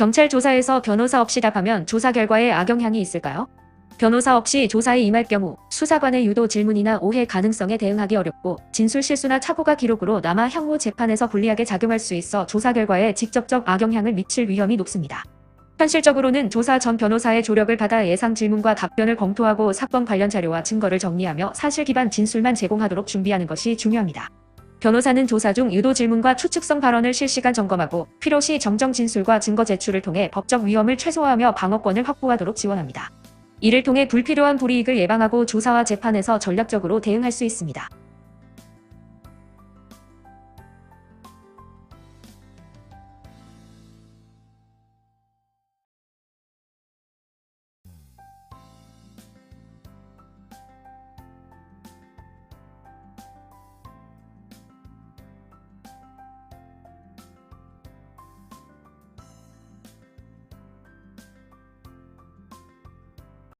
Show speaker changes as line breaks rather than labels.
경찰 조사에서 변호사 없이 답하면 조사 결과에 악영향이 있을까요? 변호사 없이 조사에 임할 경우 수사관의 유도 질문이나 오해 가능성에 대응하기 어렵고 진술 실수나 착오가 기록으로 남아 향후 재판에서 불리하게 작용할 수 있어 조사 결과에 직접적 악영향을 미칠 위험이 높습니다. 현실적으로는 조사 전 변호사의 조력을 받아 예상 질문과 답변을 검토하고 사건 관련 자료와 증거를 정리하며 사실 기반 진술만 제공하도록 준비하는 것이 중요합니다. 변호사는 조사 중 유도 질문과 추측성 발언을 실시간 점검하고 필요시 정정 진술과 증거 제출을 통해 법적 위험을 최소화하며 방어권을 확보하도록 지원합니다. 이를 통해 불필요한 불이익을 예방하고 조사와 재판에서 전략적으로 대응할 수 있습니다.